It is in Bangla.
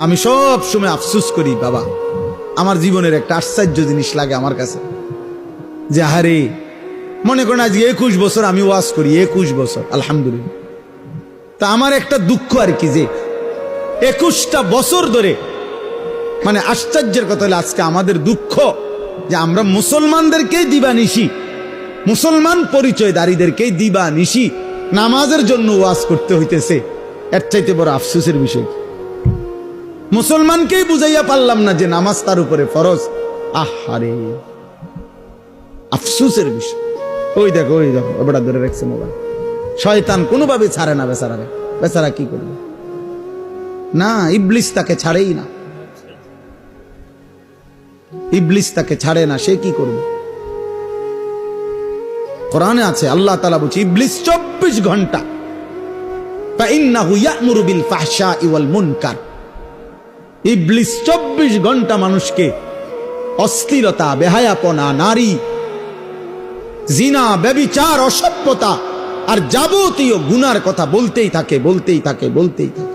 আমি সব সময় আফসুস করি, বাবা। আমার জীবনের একটা আশ্চর্য জিনিস লাগে আমার কাছে। যে হারে মনে করেন আজকে একুশ বছর আমি ওয়াজ করি, একুশ বছর, আলহামদুলিল্লাহ। তা আমার একটা দুঃখ আর কি যে, একুশটা বছর ধরে মানে আশ্চর্যের কথা হলো আজকে আমাদের দুঃখ যে আমরা মুসলমানদেরকেই দিবা নিশি মুসলমান পরিচয় পরিচয়দারীদেরকেই দিবা নিশি নামাজের জন্য ওয়াজ করতে হইতেছে। এর চাইতে বড় আফসোসের বিষয়? মুসলমানকেই বুঝাইয়া পারলাম না যে নামাজ তার উপরে ফরজ। আহারে। আফসুসের বিষয়। ওই দেখো ওই দেখো ওটা ধরে রাখছে মোবাইল। শয়তান কোনোভাবে ছাড়ে না বেচারারে বেচারা কি করবে? না, ইবলিস তাকে ছাড়েই না। ইবলিস তাকে ছাড়ে না, সে কি করবে? কোরআনে আছে, আল্লাহ তালা বলছে, ইবলিস চব্বিশ ঘণ্টা। তা মুরুবিল ফাহশা ইওয়াল মুনকার। ইবলিস চব্বিশ ঘণ্টা মানুষকে অস্থিরতা, বেহায়াপনা, নারী, জিনা, ব্যবিচার, অসভ্যতা আর যাবতীয় গুনার কথা বলতেই থাকে বলতেই থাকে বলতেই থাকে।